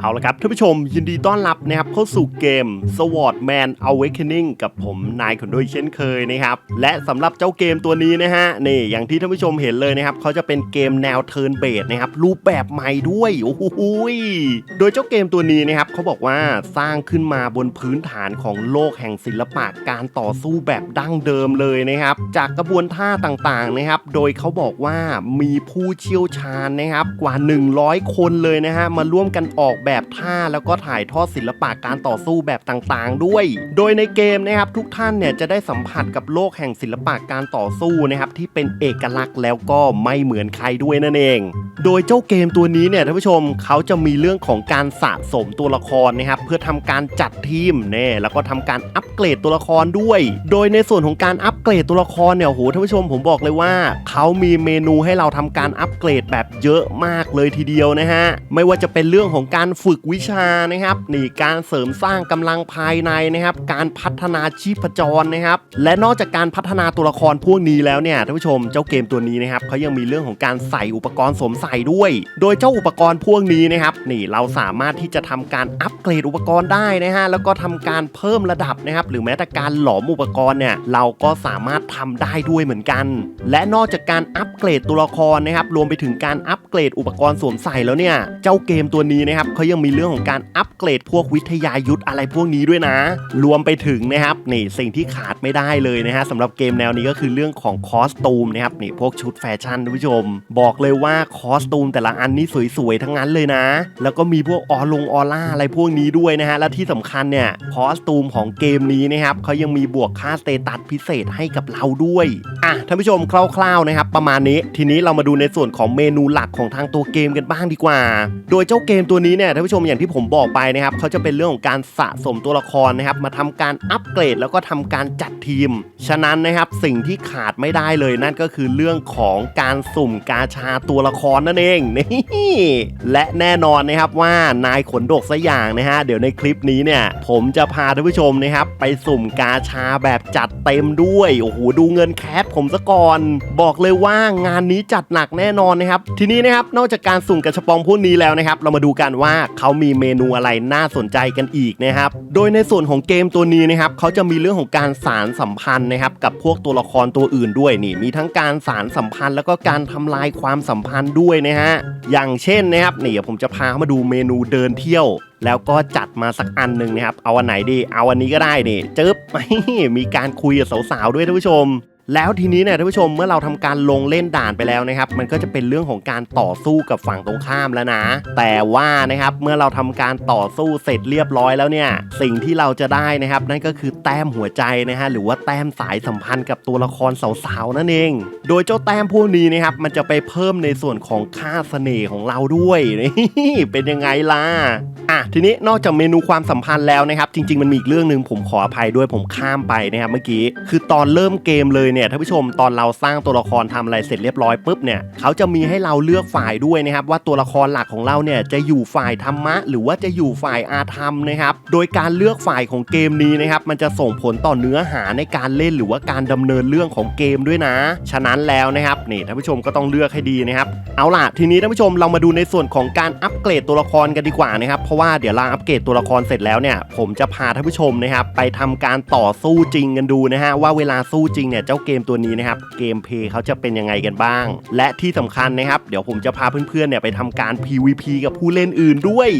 เอาละครับท่านผู้ชมยินดีต้อนรับนะครับเข้าสู่เกม Sword Man Awakening กับผมนายคนด้วยเช่นเคยนะครับ และสำหรับเจ้าเกมตัวนี้นะฮะนี่อย่างที่ท่านผู้ชมเห็นเลยนะครับเขาจะเป็นเกมแนวเทิร์นเบสนะครับรูปแบบใหม่ด้วยโอ้โหโดยเจ้าเกมตัวนี้นะครับเขาบอกว่าสร้างขึ้นมาบนพื้นฐานของโลกแห่งศิลปะการต่อสู้แบบดั้งเดิมเลยนะครับ จากกระบวนท่าต่างๆนะครับ โดยเขาบอกว่ามีผู้เชี่ยวชาญนะครับกว่า 100 คนเลยนะฮะมาร่วมกันออกแบบท่าแล้วก็ถ่ายทอดศิลปะการต่อสู้แบบต่างๆ ด้วย โดยในเกมนะครับทุกท่านเนี่ยจะได้สัมผัสกับโลกแห่งศิลปะการต่อสู้นะครับที่เป็นเอกลักษณ์แล้วก็ไม่เหมือนใครด้วยนั่นเอง โดยเจ้าเกมตัวนี้เนี่ยท่านผู้ชมเขาจะมีเรื่องของการสะสมตัวละครนะครับเพื่อทำการจัดทีมเนี่ยแล้วก็ทำการอัปเกรดตัวละครด้วย โดยในส่วนของการอัปเกรดตัวละครเนี่ยโอ้โหท่านผู้ชมผมบอกเลยว่าเขามีเมนูให้เราทำการอัปเกรดแบบเยอะมากเลยทีเดียวนะฮะไม่ว่าจะเป็นเรื่องของการฝึกวิชานะครับนี่การเสริมสร้างกำลังภายในนะครับ การพัฒนาชีพจรนะครับ และนอกจากการพัฒนาตัวละครพวกนี้แล้วเนี่ยท่านผู้ชมเจ้าเกมตัวนี้นะครับเขายังมีเรื่องของการใส่อุปกรณ์สวมใส่ด้วย โดยเจ้าอุปกรณ์พวกนี้นะครับนี่เราสามารถที่จะทำการอัปเกรดอุปกรณ์ได้นะฮะแล้วก็ทำการเพิ่มระดับนะครับ หรือแม้แต่การหลอมอุปกรณ์เนี่ยเราก็สามารถทำได้ด้วยเหมือนกัน และนอกจากการอัปเกรดตัวละครนะครับรวมไปถึงการอัปเกรดอุปกรณ์สวมใส่แล้วเนี่ยเจ้าเกมตัวนี้นะครับเขายังมีเรื่องของการอัปเกรดพวกวิทยายุทธอะไรพวกนี้ด้วยนะ รวมไปถึงนะครับนี่สิ่งที่ขาดไม่ได้เลยนะฮะสำหรับเกมแนวนี้ก็คือเรื่องของคอสตูมนะครับนี่พวกชุดแฟชั่นท่านผู้ชม บอกเลยว่าคอสตูมแต่ละอันนี่สวยๆทั้งนั้นเลยนะ แล้วก็มีพวกออลงออร่าอะไรพวกนี้ด้วยนะฮะและที่สำคัญเนี่ยคอสตูมของเกมนี้นะครับเขายังมีบวกค่าสเตตัสพิเศษให้กับเราด้วยอะท่านผู้ชมคร่าวๆนะครับประมาณนี้ ทีนี้เรามาดูในส่วนของเมนูหลักของทางตัวเกมกันบ้างดีกว่า โดยเจ้าเกมตัวนี้เนี่ยท่านผู้ชมอย่างที่ผมบอกไปนะครับเขาจะเป็นเรื่องของการสะสมตัวละครนะครับมาทำการอัปเกรดแล้วก็ทำการจัดทีม ฉะนั้นนะครับสิ่งที่ขาดไม่ได้เลยนั่นก็คือเรื่องของการสุ่มกาชาตัวละครนั่นเองนี่และแน่นอนนะครับว่านายขนดกซะอย่างนะฮะเดี๋ยวในคลิปนี้เนี่ย ผมจะพาท่านผู้ชมนะครับไปสุ่มกาชาแบบจัดเต็มด้วยโอ้โหดูเงินแคสผมซะก่อน บอกเลยว่างานนี้จัดหนักแน่นอนนะครับทีนี้นะครับนอกจากการสุ่มกระชบปองพวกนี้แล้วนะครับ เรามาดูกันว่าเขามีเมนูอะไรน่าสนใจกันอีกนะครับ โดยในส่วนของเกมตัวนี้นะครับเขาจะมีเรื่องของการสารสัมพันธ์นะครับกับพวกตัวละครตัวอื่นด้วยนี่ มีทั้งการสารสัมพันธ์ แล้วก็การทำลายความสัมพันธ์ด้วยนะฮะ อย่างเช่นนะครับนี่ผมจะพามาดูเมนูเดินเที่ยวแล้วก็จัดมาสักอันหนึ่งนะครับ เอาอันไหนดี เอาอันนี้ก็ได้นี่จึ๊บมีการคุยกับสาวๆด้วยท่านผู้ชม แล้วทีนี้เนี่ยท่านผู้ชมเมื่อเราทำการลงเล่นด่านไปแล้วนะครับ มันก็จะเป็นเรื่องของการต่อสู้กับฝั่งตรงข้ามแล้วนะ แต่ว่านะครับเมื่อเราทำการต่อสู้เสร็จเรียบร้อยแล้วเนี่ย สิ่งที่เราจะได้นะครับ นั่นก็คือแต้มหัวใจนะฮะหรือว่าแต้มสายสัมพันธ์กับตัวละครสาวๆนั่นเอง โดยเจ้าแต้มพวกนี้นะครับมันจะไปเพิ่มในส่วนของค่าเสน่ห์ของเราด้วยนี่เป็นยังไงล่ะอะทีนี้นอกจากเมนูความสัมพันธ์แล้วนะครับ จริง ๆ มันมีอีกเรื่องหนึ่งผมขออภัยด้วยผมข้ามไปนะครับเมื่อกี้คือตอนเริ่มเกมเลยเนี่ยท่านผู้ชมตอนเราสร้างตัวละครทำอะไรเสร็จเรียบร้อยปุ๊บเนี่ยเขาจะมีให้เราเลือกฝ่ายด้วยนะครับว่าตัวละครหลักของเราเนี่ยจะอยู่ฝ่ายธรรมะ หรือว่าจะอยู่ฝ่ายอาธรรมนะครับโดยการเลือกฝ่ายของเกมนี้นะครับมันจะส่งผลต่อเนื้อหาในการเล่นหรือว่าการดำเนินเรื่องของเกมด้วยนะ ฉะนั้นแล้วนะครับนี่ท่านผู้ชมก็ต้องเลือกให้ดีนะครับเอาล่ะทีนี้ท่านผู้ชมเรามาดูในส่วนของการอัปเกรดตัวละครกันดีกว่านะครับเพราะว่าเดี๋ยวเราอัปเกรดตัวละครเสร็จแล้วเนี่ยผมจะพาท่านผู้ชมนะครับไปทำการต่อสู้จริงกันดูนะฮะว่าเวลาสู้จริงเนี่ยเจ้าเกมตัวนี้นะครับเกมเพย์เขาจะเป็นยังไงกันบ้าง และที่สำคัญนะครับ เดี๋ยวผมจะพาเพื่อนๆเนี่ยไปทำการ PVP กับผู้เล่นอื่นด้วย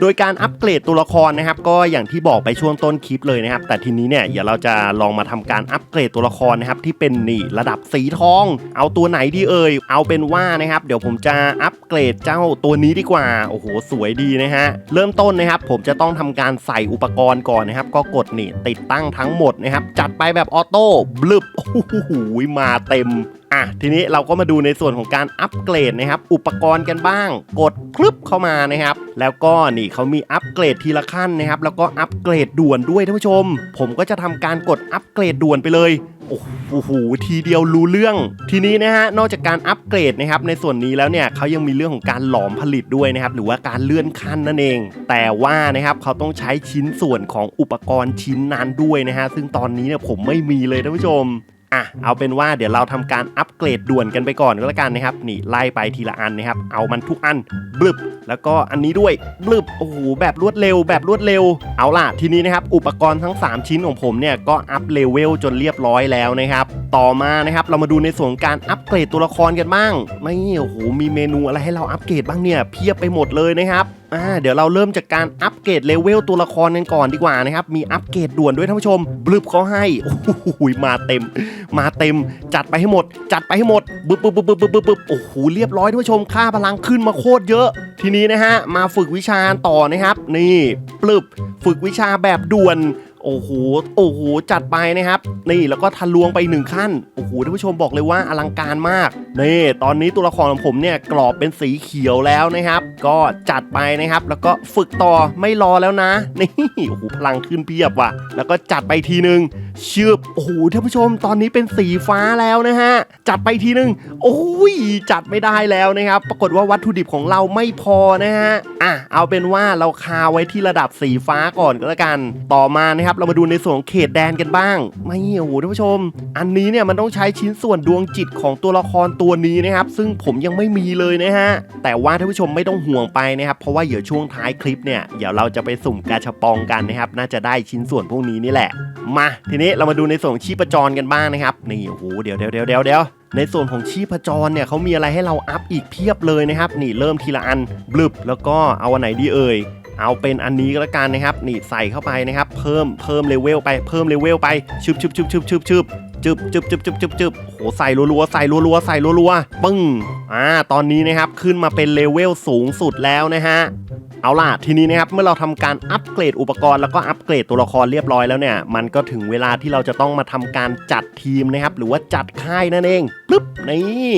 โดยการอัปเกรดตัวละครนะครับ ก็อย่างที่บอกไปช่วงต้นคลิปเลยนะครับ แต่ทีนี้เนี่ยเดี๋ยวเราจะลองมาทำการอัปเกรดตัวละครนะครับที่เป็นนี่ระดับสีทอง เอาตัวไหนดีเอ่ยเอาเป็นว่านะครับ เดี๋ยวผมจะอัปเกรดเจ้าตัวนี้ดีกว่าโอ้โหสวยดีนะฮะเริ่มต้นนะครับ ผมจะต้องทำการใส่อุปกรณ์ก่อนนะครับ ก็กดนี่ติดตั้งทั้งหมดนะครับจัดไปแบบออโต้บลึบโอ้โหมาเต็ม อะทีนี้เราก็มาดูในส่วนของการอัปเกรดนะครับ อุปกรณ์กันบ้าง กดคลึบเข้ามานะครับ แล้วก็นี่เขามีอัปเกรดทีละขั้นนะครับ แล้วก็อัปเกรดด่วนด้วยท่านผู้ชม ผมก็จะทำการกดอัปเกรดด่วนไปเลยโอ้โหทีเดียวรู้เรื่อง ทีนี้นะฮะนอกจากการอัปเกรดนะครับในส่วนนี้แล้วเนี่ยเขายังมีเรื่องของการหลอมผลิตด้วยนะครับหรือว่าการเลื่อนขั้นนั่นเอง แต่ว่านะครับเขาต้องใช้ชิ้นส่วนของอุปกรณ์ชิ้นนั้นด้วยนะฮะซึ่งตอนนี้เนี่ยผมไม่มีเลยท่านผู้ชม อะเอาเป็นว่าเดี๋ยวเราทำการอัปเกรดด่วนกันไปก่อนก็แล้วกันนะครับ นี่ไล่ไปทีละอันนะครับ เอามันทุกอันบลึบแล้วก็อันนี้ด้วยบลึบโอ้โหแบบรวดเร็ว แบบรวดเร็ว เอาล่ะทีนี้นะครับ อุปกรณ์ทั้ง 3 ชิ้นของผมเนี่ยก็อัพเลเวลจนเรียบร้อยแล้วนะครับ ต่อมานะครับเรามาดูในส่วนการอัปเกรดตัวละครกันบ้างไม่โอ้โหมีเมนูอะไรให้เราอัปเกรดบ้างเนี่ยเพียบไปหมดเลยนะครับ อ่าเดี๋ยวเราเริ่มจากการอัปเกรดเลเวลตัวละครกันก่อนดีกว่านะครับ มีอัปเกรดด่วนด้วยท่านผู้ชมบลึบเขาให้โอ้โหมาเต็ม มาเต็ม จัดไปให้หมด จัดไปให้หมดบึ๊บบึ๊บบึ๊บบึ๊บบึ๊บบึ๊บบึ๊บโอ้โหเรียบร้อยท่านผู้ชมค่าพลังขึ้นมาโคตรเยอะ ทีนี้นะฮะมาฝึกวิชาต่อนะครับ นี่ปลึบฝึกวิชาแบบด่วน โอ้โห โอ้โห จัดไปนะครับ นี่แล้วก็ทะลวงไปหนึ่งขั้น โอ้โห ท่านผู้ชมบอกเลยว่าอลังการมาก นี่ ตอนนี้ตัวละครของผมเนี่ยกรอบเป็นสีเขียวแล้วนะครับ ก็จัดไปนะครับ แล้วก็ฝึกต่อไม่รอแล้วนะ นี่ โอ้โห พลังขึ้นเพียบว่ะ แล้วก็จัดไปทีหนึ่งชืบโอ้โห ท่านผู้ชม ตอนนี้เป็นสีฟ้าแล้วนะฮะ จัดไปทีหนึ่งโอ้ย จัดไม่ได้แล้วนะครับ ปรากฏว่าวัตถุดิบของเราไม่พอนะฮะ อะ เอาเป็นว่าเราคาไว้ที่ระดับสีฟ้าก่อนก็แล้วกัน ต่อมานะครับเรามาดูในส่วนของเขตแดนกันบ้าง ไม่โอ้โหท่านผู้ชม อันนี้เนี่ยมันต้องใช้ชิ้นส่วนดวงจิตของตัวละครตัวนี้นะครับ ซึ่งผมยังไม่มีเลยนะฮะ แต่ว่าท่านผู้ชมไม่ต้องห่วงไปนะครับ เพราะว่าเดี๋ยวช่วงท้ายคลิปเนี่ย เดี๋ยวเราจะไปสุ่มกาชาปองกันนะครับ น่าจะได้ชิ้นส่วนพวกนี้นี่แหละ มา ทีนี้เรามาดูในส่วนชีพจรกันบ้างนะครับ นี่โอ้โห เดี๋ยวเดี๋ยวเดี๋ยวเดี๋ยวเดี๋ยวในส่วนของชีพจรเนี่ยเขามีอะไรให้เราอัพอีกเพียบเลยนะครับ นี่เริ่มทีละอันบลึบแล้วก็เอาอันไหนดีเอ่ย เอาเป็นอันนี้ก็แล้วกันนะครับนี่ใส่เข้าไปนะครับ เพิ่มเพิ่มเลเวลไปเพิ่มเลเวลไปชึบชึบชึบชึบชึบชึบ จึบจึบจึบจึบจึบจึบโหใส่รัวๆใส่รัวๆใส่รัวๆปึ้งอ่าตอนนี้นะครับขึ้นมาเป็นเลเวลสูงสุดแล้วนะฮะเอาล่ะทีนี้นะครับเมื่อเราทำการอัปเกรดอุปกรณ์แล้วก็อัปเกรดตัวละครเรียบร้อยแล้วเนี่ย มันก็ถึงเวลาที่เราจะต้องมาทำการจัดทีมนะครับ หรือว่าจัดค่ายนั่นเองปึ๊บนี่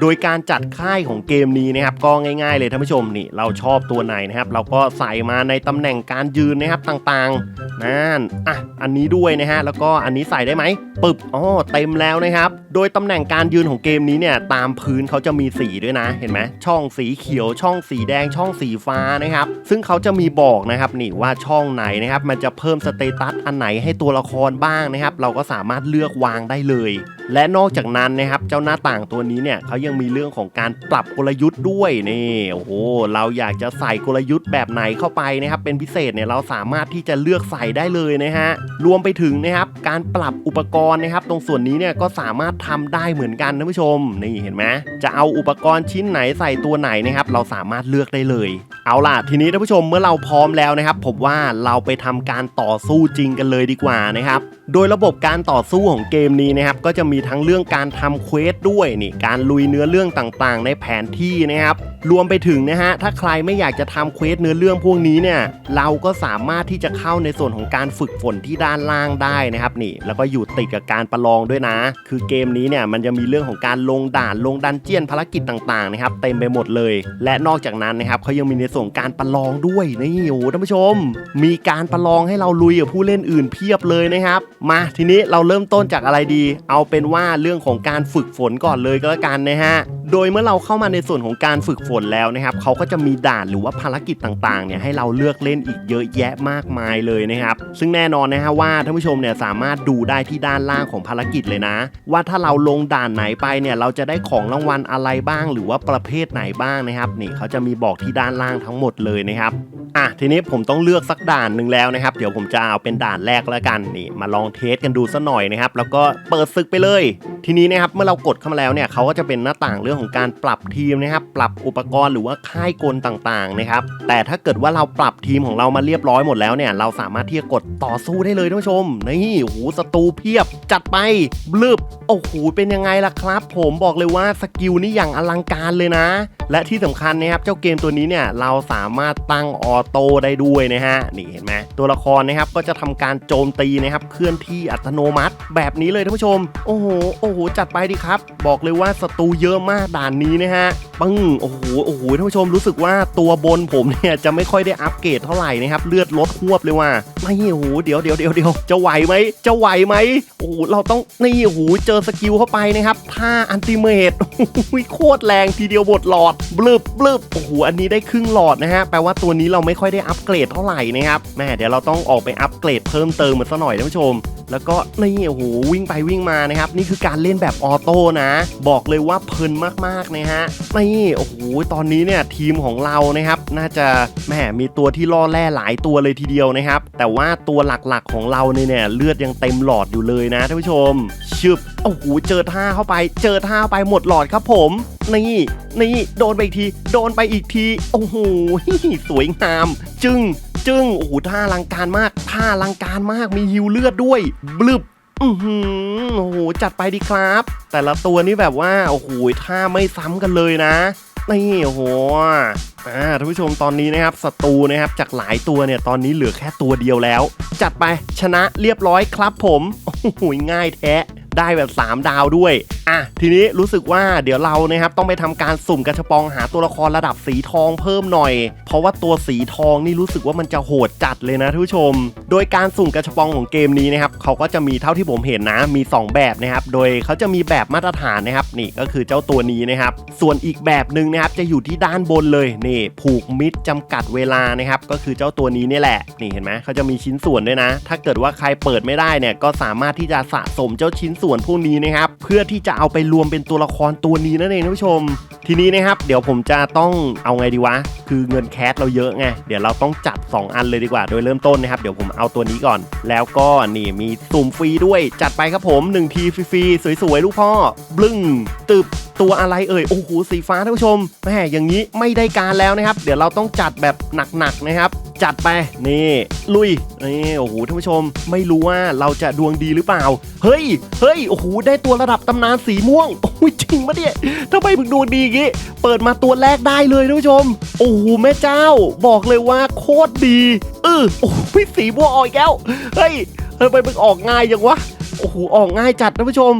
โดยการจัดค่ายของเกมนี้นะครับ ก็ง่ายๆเลยท่านผู้ชมนี่เราชอบตัวไหนนะครับ เราก็ใส่มาในตำแหน่งการยืนนะครับต่างๆนั่นอะอันนี้ด้วยนะฮะแล้วก็อันนี้ใส่ได้ไหมปึ๊บอ๋อเต็มแล้วนะครับ โดยตำแหน่งการยืนของเกมนี้เนี่ยตามพื้นเขาจะมีสีด้วยนะ เห็นไหมช่องสีเขียว ช่องสีแดง ช่องสีฟ้านะครับ ซึ่งเขาจะมีบอกนะครับนี่ว่าช่องไหนนะครับ มันจะเพิ่มสเตตัสอันไหนให้ตัวละครบ้างนะครับ เราก็สามารถเลือกวางได้เลย และนอกจากนั้นนะครับ เจ้าหน้าต่างตัวนี้เนี่ยเขายังมีเรื่องของการปรับกลยุทธ์ด้วยนี่โอ้โหเราอยากจะใส่กลยุทธ์แบบไหนเข้าไปนะครับ เป็นพิเศษเนี่ยเราสามารถที่จะเลือกใส่ได้เลยนะฮะรวมไปถึงนะครับการปรับอุปกรณ์นะครับตรงส่วนนี้เนี่ยก็สามารถทำได้เหมือนกันท่านผู้ชมนี่เห็นไหมจะเอาอุปกรณ์ชิ้นไหนใส่ตัวไหนนะครับเราสามารถเลือกได้เลย เอาล่ะทีนี้ท่านผู้ชมเมื่อเราพร้อมแล้วนะครับผมว่าเราไปทำการต่อสู้จริงกันเลยดีกว่านะครับโดยระบบการต่อสู้ของเกมนี้นะครับก็จะมีทั้งเรื่องการทำเควสด้วยนี่การลุยเนื้อเรื่องต่างๆ ในแผนที่นะครับ รวมไปถึงนะฮะ ถ้าใครไม่อยากจะทำเควสเนื้อเรื่องพวกนี้เนี่ย เราก็สามารถที่จะเข้าในส่วนของการฝึกฝนที่ด้านล่างได้นะครับนี่ แล้วก็อยู่ติดกับการประลองด้วยนะ คือเกมนี้เนี่ยมันจะมีเรื่องของการลงด่านลงดันเจียนภารกิจต่างๆนะครับเต็มไปหมดเลย และนอกจากนั้นนะครับเขายังมีในส่วนของการประลองด้วยนี่โอ้ท่านผู้ชม มีการประลองให้เราลุยกับผู้เล่นอื่นเพียบเลยนะครับ มาทีนี้เราเริ่มต้นจากอะไรดี เอาเป็นว่าเรื่องของการฝึกฝนก่อนเลยก็แล้วกันนะฮะโดยเมื่อเราเข้ามาในส่วนของการฝึกฝนแล้วนะครับเขาก็จะมีด่านหรือว่าภารกิจต่างๆเนี่ยให้เราเลือกเล่นอีกเยอะแยะมากมายเลยนะครับซึ่งแน่นอนนะฮะว่าท่านผู้ชมเนี่ยสามารถดูได้ที่ด้านล่างของภารกิจเลยนะ ว่าถ้าเราลงด่านไหนไปเนี่ยเราจะได้ของรางวัลอะไรบ้าง หรือว่าประเภทไหนบ้างนะครับนี่เขาจะมีบอกที่ด้านล่างทั้งหมดเลยนะครับอะทีนี้ผมต้องเลือกสักด่านหนึ่งแล้วนะครับ เดี๋ยวผมจะเอาเป็นด่านแรกแล้วกันนี่มาลองเทสกันดูสัหน่อยนะครับ แล้วก็เปิดศึกไปเลย ทีนี้นะครับเมื่อเรากดเข้ามาแล้วเนี่ยเขาก็จะเป็นหน้าต่างเรื่องของการปรับทีมนะครับ ปรับอุปกรณ์หรือว่าค่ายกลต่างๆนะครับแต่ถ้าเกิดว่าเราปรับทีมของเรามาเรียบร้อยหมดแล้วเนี่ยเราสามารถที่จะกดต่อสู้ได้เลยท่านผู้ชมนี่โอ้โหศัตรูเพียบจัดไปบลืบโอ้โหเป็นยังไงล่ะครับ ผมบอกเลยว่าสกิลนี่อย่างอลังการเลยนะ และที่สำคัญนะครับเจ้าเกมตัวนี้เนี่ยเราสามารถตั้งออโต้ได้ด้วยนะฮะนี่เห็นไหมตัวละครนะครับก็จะทำการโจมตีนะครับเคลื่อนที่อัตโนมัติ แบบนี้เลยท่านผู้ชม โอ้โหโอ้โหจัดไปดิครับ บอกเลยว่าศัตรูเยอะมากด่านนี้นะฮะปึ้งโอ้โหโอ้โหท่านผู้ชมรู้สึกว่าตัวบนผมเนี่ยจะไม่ค่อยได้อัปเกรดเท่าไหร่นะครับเลือดลดหวบเลยว่าไม่โอ้โหเดี๋ยวเดี๋ยวเดี๋ยวเดี๋ยวจะไหวไหมจะไหวไหมโอ้โหเราต้องนี่โอ้โหเจอสกิลเข้าไปนะครับท่าอันติเมตโคตรแรงทีเดียวบทหลอดบลึบบลึบโอ้โหอันนี้ได้ครึ่งหลอดนะฮะแปลว่าตัวนี้เราไม่ค่อยได้อัปเกรดเท่าไหร่นะครับแม่เดี๋ยวเราต้องออกไปอัปเกรดเพิ่มเติมมันซะหน่อยท่านผู้ชม แล้วก็นี่โอ้โหวิ่งไปวิ่งมานะครับ นี่คือการเล่นแบบออโต้นะ บอกเลยว่าเพลินมากๆนะฮะนี่โอ้โหตอนนี้เนี่ยทีมของเรานะครับ น่าจะแหมมีตัวที่ล่อแร่หลายตัวเลยทีเดียวนะครับ แต่ว่าตัวหลักๆของเราเนี่ยเนี่ยเลือดยังเต็มหลอดอยู่เลยนะท่านผู้ชมชึบโอ้โหเจอท่าเข้าไป เจอท่าไปหมดหลอดครับผมนี่นี่โดนไปอีกที โดนไปอีกที โอ้โหสวยงาม จึง จึงโอ้โหท่าลังการมากท่าลังการมากมีฮิวเลือดด้วยบลึบอือหือโอ้โหจัดไปดีครับ แต่ละตัวนี่แบบว่าโอ้โหท่าไม่ซ้ำกันเลยนะนี่โอ้โห อ่าท่านผู้ชมตอนนี้นะครับศัตรูนะครับจากหลายตัวเนี่ยตอนนี้เหลือแค่ตัวเดียวแล้ว จัดไปชนะเรียบร้อยครับผมโอ้โหง่ายแท้ได้แบบ 3 ดาวด้วย อะ ทีนี้รู้สึกว่าเดี๋ยวเรานะครับต้องไปทำการสุ่มกระชปองหาตัวละครระดับสีทองเพิ่มหน่อย เพราะว่าตัวสีทองนี่รู้สึกว่ามันจะโหดจัดเลยนะท่านผู้ชม โดยการสุ่มกระชปองของเกมนี้นะครับเขาก็จะมีเท่าที่ผมเห็นนะ มี 2 แบบนะครับ โดยเขาจะมีแบบมาตรฐานนะครับ นี่ก็คือเจ้าตัวนี้นะครับ ส่วนอีกแบบหนึ่งนะครับจะอยู่ที่ด้านบนเลยนี่ผูกมิดจำกัดเวลานะครับ ก็คือเจ้าตัวนี้นี่แหละ นี่เห็นไหมเขาจะมีชิ้นส่วนด้วยนะ ถ้าเกิดว่าใครเปิดไม่ได้เนี่ย ก็สามารถที่จะสะสมเจ้าชิ้นส่วนพวกนี้นะครับ เพื่อที่จะเอาไปรวมเป็นตัวละครตัวนี้นั่นเองท่านผู้ชม ทีนี้นะครับเดี๋ยวผมจะต้องเอาไงดีวะ คือเงินแคสเราเยอะไง เดี๋ยวเราต้องจัด 2 อันเลยดีกว่า โดยเริ่มต้นนะครับ เดี๋ยวผมเอาตัวนี้ก่อน แล้วก็นี่มีสุ่มฟรีด้วย จัดไปครับผม1ทีฟรีๆสวยๆลูกพ่อ บลึ้งตึบ ตัวอะไรเอ่ย โอ้โห สีฟ้าท่านผู้ชมแหมอย่างนี้ไม่ได้การแล้วนะครับ เดี๋ยวเราต้องจัดแบบหนักๆนะครับ จัดไป นี่ ลุย นี่ โอ้โห ท่านผู้ชม ไม่รู้ว่าเราจะดวงดีหรือเปล่า เฮ้ย เฮ้ย โอ้โห ได้ตัวระดับตำนานสีม่วง โอ้ย จริงปะเนี่ยทำไมมึงดวงดีอย่างงี้ เปิดมาตัวแรกได้เลยท่านผู้ชม โอ้โห แม่เจ้า บอกเลยว่าโคตรดี เออโอ้ย สีม่วงออกอีกแล้ว เฮ้ยทำไมมึงออกง่ายจังวะ โอ้โห ออกง่ายจัดท่านผู้ชม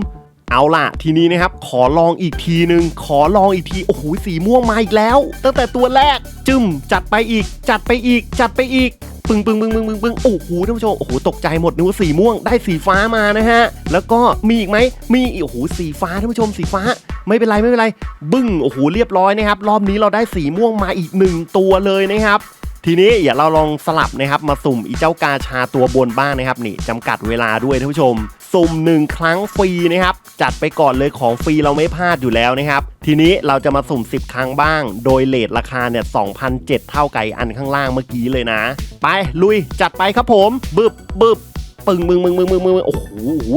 เอาล่ะ ทีนี้นะครับ ขอลองอีกทีหนึ่งขอลองอีกที โอ้โห สีม่วงมาอีกแล้ว ตั้งแต่ตัวแรก จึมจัดไปอีก จัดไปอีก จัดไปอีก ปึงปึงปึงปึงปึงปึงโอ้โหท่านผู้ชม โอ้โห ตกใจหมดนึกว่าสีม่วง ได้สีฟ้ามานะฮะ แล้วก็มีอีกไหม มีอีกโอ้โห สีฟ้าท่านผู้ชม สีฟ้า ไม่เป็นไร ไม่เป็นไร บึ้ง โอ้โห เรียบร้อยนะครับ รอบนี้เราได้สีม่วงมาอีกหนึ่งตัวเลยนะครับทีนี้อย่าเราลองสลับนะครับมาสุ่มอีเจ้ากาชาตัวบนบ้างนะครับนี่จำกัดเวลาด้วยท่านผู้ชม สุ่มหนึ่งครั้งฟรีนะครับ จัดไปก่อนเลยของฟรีเราไม่พลาดอยู่แล้วนะครับ ทีนี้เราจะมาสุ่ม 10 ครั้งบ้าง โดยเลทราคาเนี่ย2,007เท่าไก่อันข้างล่างเมื่อกี้เลยนะ ไปลุยจัดไปครับผมบึบบึบปึงมึงมึงมึงมึงมึงโอ้โห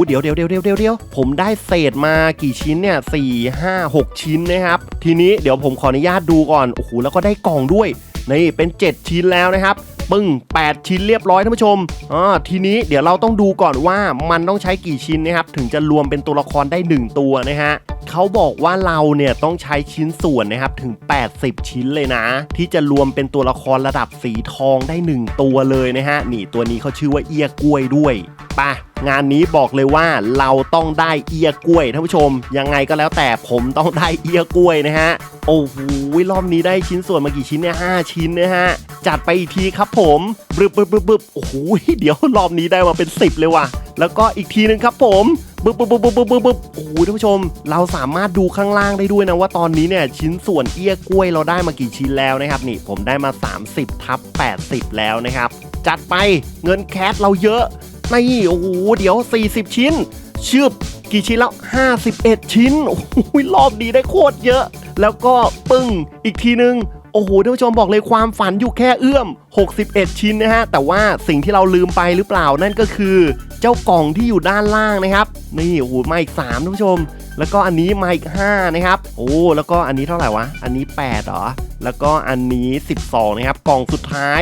เดี๋ยวเดี๋ยวเดี๋ยวเดี๋ยวเดี๋ยวเดี๋ยวผมได้เศษมากี่ชิ้นเนี่ยสี่ห้าหกชิ้นนะครับ ทีนี้เดี๋ยวผมขออนุญาตดูก่อน โอ้โห แล้วก็ได้กล่องด้วย นี่เป็น 7 ชิ้นแล้วนะครับ ปึ้ง 8 ชิ้นเรียบร้อยท่านผู้ชมอ่าทีนี้เดี๋ยวเราต้องดูก่อนว่ามันต้องใช้กี่ชิ้นนะครับ ถึงจะรวมเป็นตัวละครได้ 1 ตัวนะฮะเขาบอกว่าเราเนี่ยต้องใช้ชิ้นส่วนนะครับถึง 80 ชิ้นเลยนะ ที่จะรวมเป็นตัวละครระดับสีทองได้ 1 ตัวเลยนะฮะนี่ตัวนี้เขาชื่อว่าเอียกล้วยด้วยไปะ งานนี้บอกเลยว่าเราต้องได้เอียกล้วยท่านผู้ชม ยังไงก็แล้วแต่ผมต้องได้เอียกล้วยนะฮะ โอ้โหรอบนี้ได้ชิ้นส่วนมากี่ชิ้นเนี่ยห้าชิ้นนะฮะ จัดไปอีกทีครับผมบึบบึบบึบบึบโอ้โหเดี๋ยวรอบนี้ได้มาเป็น 10 เลยว่ะ แล้วก็อีกทีหนึ่งครับผมบึบบึบบึบบึบบึบบึบบึบโอ้โหท่านผู้ชม เราสามารถดูข้างล่างได้ด้วยนะว่าตอนนี้เนี่ยชิ้นส่วนเอี้ยกล้วยเราได้มากี่ชิ้นแล้วนะครับนี่ผมได้มา 30ทับ80 แล้วนะครับ จัดไปเงินแคสเราเยอะ นี่โอ้โหเดี๋ยว 40 ชิ้นชืบกี่ชิ้นแล้ว 51 ชิ้นโอ้โหรอบนี้ได้โคตรเยอะ แล้วก็ปึ้งอีกทีนึงโอ้โหท่านผู้ชมบอกเลยความฝันอยู่แค่เอื้อม 61 ชิ้นนะฮะ แต่ว่าสิ่งที่เราลืมไปหรือเปล่านั่นก็คือ เจ้ากล่องที่อยู่ด้านล่างนะครับ นี่โอ้โหมาอีก3ท่านผู้ชม แล้วก็อันนี้มาอีก5นะครับโอ้แล้วก็อันนี้เท่าไหร่วะ อันนี้8เหรอแล้วก็อันนี้ 12 นะครับ กล่องสุดท้าย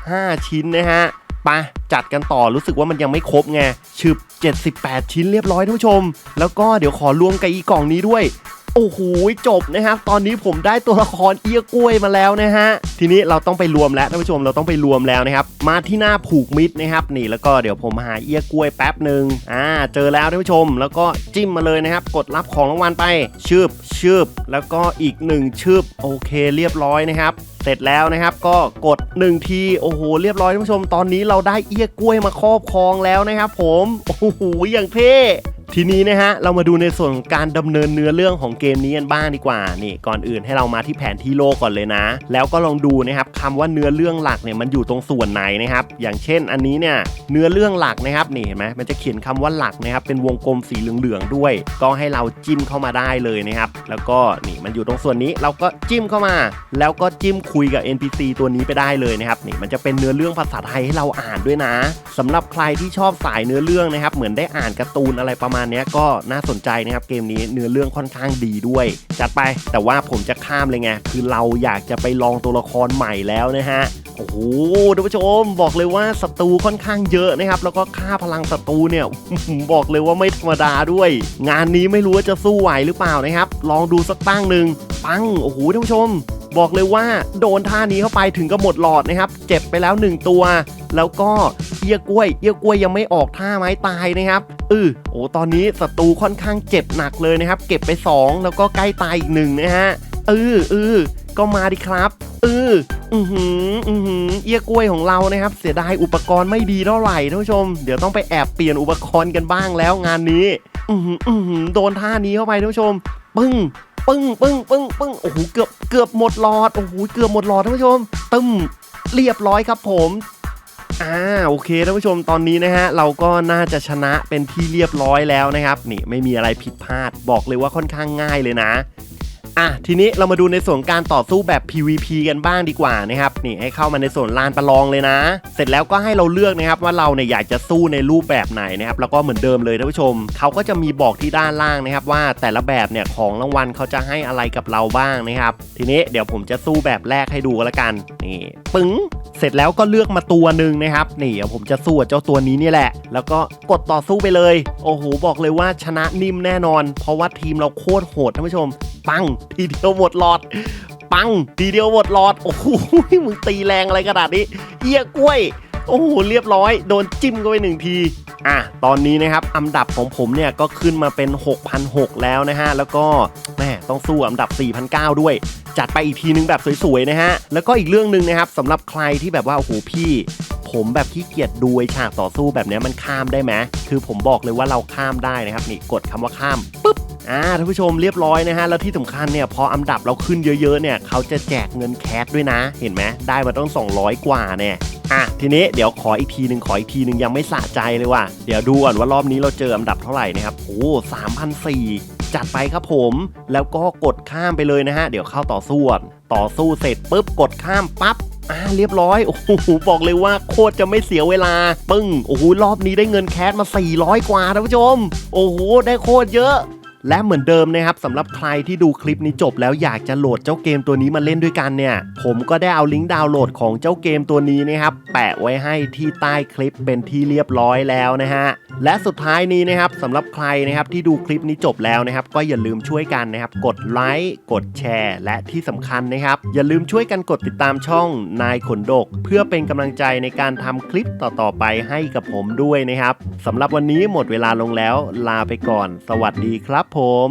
15 ชิ้นนะฮะ ปะจัดกันต่อรู้สึกว่ามันยังไม่ครบไงชึบ 78 ชิ้นเรียบร้อยท่านผู้ชม แล้วก็เดี๋ยวขอรวมกับอีกล่องนี้ด้วยโอ้โหจบนะครับ ตอนนี้ผมได้ตัวละครเอี้ยกล้วยมาแล้วนะฮะ ทีนี้เราต้องไปรวมแล้วท่านผู้ชมเราต้องไปรวมแล้วนะครับ มาที่หน้าผูกมิดนะครับ นี่แล้วก็เดี๋ยวผมหาเอี้ยกล้วยแป๊บหนึ่งอ่า เจอแล้วท่านผู้ชม แล้วก็จิ้มมาเลยนะครับ กดรับของรางวัลไปชืบชืบแล้วก็อีกหนึ่งชืบโอเคเรียบร้อยนะครับ เสร็จแล้วนะครับก็กด1ทีโอ้โหเรียบร้อยท่านผู้ชมตอนนี้เราได้เอี้ยกล้วยมาครอบครองแล้วนะครับผมโอ้โหอย่างเท่ ทีนี้นะฮะเรามาดูในส่วนของการดำเนินเนื้อเรื่องของเกมนี้กันบ้างดีกว่านี่ก่อนอื่นให้เรามาที่แผนที่โลกก่อนเลยนะ แล้วก็ลองดูนะครับคำว่าเนื้อเรื่องหลักเนี่ยมันอยู่ตรงส่วนไหนนะครับ อย่างเช่นอันนี้เนี่ยเนื้อเรื่องหลักนะครับนี่เห็นไหมมันจะเขียนคำว่าหลักนะครับเป็นวงกลมสีเหลืองๆด้วย ก็ให้เราจิ้มเข้ามาได้เลยนะครับ แล้วก็นี่มันอยู่ตรงส่วนนี้เราก็จิ้มเข้ามา แล้วก็จิ้มคุยกับ NPC ตัวนี้ไปได้เลยนะครับนี่มันจะเป็นเนื้อเรื่องภาษาไทยให้เราอ่านด้วยนะสำหรับใครที่ชอบสายเนื้อเรื่องนะครับเหมือนได้อ่านการ์ตูนอะไรประมาณเนี้ก็น่าสนใจนะครับเกมนี้เนื้อเรื่องค่อนข้างดีด้วย จัดไปแต่ว่าผมจะข้ามเลยไงคือเราอยากจะไปลองตัวละครใหม่แล้วนะฮะโอ้โหท่านผู้ชมบอกเลยว่าศัตรูค่อนข้างเยอะนะครับ แล้วก็ค่าพลังศัตรูเนี่ยบอกเลยว่าไม่ธรรมดาด้วย งานนี้ไม่รู้ว่าจะสู้ไหวหรือเปล่านะครับ ลองดูสักตั้งหนึ่งปังโอ้โหท่านผู้ชม บอกเลยว่าโดนท่านี้เข้าไปถึงก็หมดหลอดนะครับ เจ็บไปแล้วหนึ่งตัว แล้วก็เอี้ยกล้วยเอี้ยกล้วยยังไม่ออกท่าไม้ตายนะครับเออโอ้ตอนนี้ศัตรูค่อนข้างเจ็บหนักเลยนะครับ เก็บไป 2 แล้วก็ใกล้ตายอีกหนึ่งนะฮะเออเออก็มาดิครับเอออือหืออือหือเอี้ยกล้วยของเรานะครับ เสียดายอุปกรณ์ไม่ดีเท่าไหร่ท่านผู้ชม เดี๋ยวต้องไปแอบเปลี่ยนอุปกรณ์กันบ้างแล้วงานนี้ อือหืออือหือโดนท่านี้เข้าไปท่านผู้ชม ปึ้ง ปึ้งปึ้งปึ้งปึ้งโอ้โหเกือบเกือบหมดหลอดโอ้โหเกือบหมดหลอดท่านผู้ชมตึ้มเรียบร้อยครับผมอ่าโอเคท่านผู้ชมตอนนี้นะฮะเราก็น่าจะชนะเป็นที่เรียบร้อยแล้วนะครับ นี่ไม่มีอะไรผิดพลาดบอกเลยว่าค่อนข้างง่ายเลยนะ อะทีนี้เรามาดูในส่วนการต่อสู้แบบ PVP กันบ้างดีกว่านะครับนี่ให้เข้ามาในส่วนลานประลองเลยนะ เสร็จแล้วก็ให้เราเลือกนะครับว่าเราเนี่ยอยากจะสู้ในรูปแบบไหนนะครับแล้วก็เหมือนเดิมเลยท่านผู้ชมเขาก็จะมีบอกที่ด้านล่างนะครับว่าแต่ละแบบเนี่ยของรางวัลเขาจะให้อะไรกับเราบ้างนะครับ ทีนี้เดี๋ยวผมจะสู้แบบแรกให้ดูก็แล้วกันนี่ปึ้งเสร็จแล้วก็เลือกมาตัวหนึ่งนะครับนี่เดี๋ยวผมจะสู้เจ้าตัวนี้นี่แหละ แล้วก็กดต่อสู้ไปเลย โอ้โหบอกเลยว่าชนะนิ่มแน่นอน เพราะว่าทีมเราโคตรโหดท่านผู้ชม ปังทีเดียวหมดหลอด ปังทีเดียวหมดหลอด โอ้โหมึงตีแรงอะไรขนาดนี้ เอี้ยกล้วย โอ้โหเรียบร้อย โดนจิ้มก็ไปหนึ่งทีอะตอนนี้นะครับอันดับของผมเนี่ยก็ขึ้นมาเป็น 6,006 แล้วนะฮะ แล้วก็แม่ต้องสู้อันดับ 4,009 ด้วย จัดไปอีกทีนึงแบบสวยๆนะฮะ แล้วก็อีกเรื่องหนึ่งนะครับสำหรับใครที่แบบว่า โอ้โหพี่ ผมแบบขี้เกียจดูไอฉากต่อสู้แบบนี้มันข้ามได้ไหมคือผมบอกเลยว่าเราข้ามได้นะครับ นี่กดคำว่าข้ามปุ๊บ อ่าท่านผู้ชมเรียบร้อยนะฮะ แล้วที่สำคัญเนี่ยพออันดับเราขึ้นเยอะๆเนี่ยเขาจะแจกเงินแคสด้วยนะ เห็นไหมได้มาต้อง 200 กว่าเนี่ยอะทีนี้เดี๋ยวขออีกทีหนึ่งขออีกทีหนึ่งยังไม่สะใจเลยว่ะเดี๋ยวดูก่อนว่ารอบนี้เราเจออันดับเท่าไหร่นะครับโอ้สามพันสี่จัดไปครับผมแล้วก็กดข้ามไปเลยนะฮะ เดี๋ยวเข้าต่อสู้ต่อสู้เสร็จปุ๊บกดข้ามปั๊บอ่าเรียบร้อยโอ้โหบอกเลยว่าโคตรจะไม่เสียเวลา ปึ้งโอ้โหรอบนี้ได้เงินแคสมา 400 กว่าท่านผู้ชม โอ้โหได้โคตรเยอะ และเหมือนเดิมนะครับสำหรับใครที่ดูคลิปนี้จบแล้วอยากจะโหลดเจ้าเกมตัวนี้มาเล่นด้วยกันเนี่ย ผมก็ได้เอาลิงก์ดาวน์โหลดของเจ้าเกมตัวนี้นะครับแปะไว้ให้ที่ใต้คลิปเป็นที่เรียบร้อยแล้วนะฮะและสุดท้ายนี้นะครับสำหรับใครนะครับที่ดูคลิปนี้จบแล้วนะครับ ก็อย่าลืมช่วยกันนะครับ กดไลค์กดแชร์ และที่สำคัญนะครับ อย่าลืมช่วยกันกดติดตามช่องนายขนดก เพื่อเป็นกำลังใจในการทำคลิปต่อๆไปให้กับผมด้วยนะครับสำหรับวันนี้หมดเวลาลงแล้ว ลาไปก่อน สวัสดีครับผม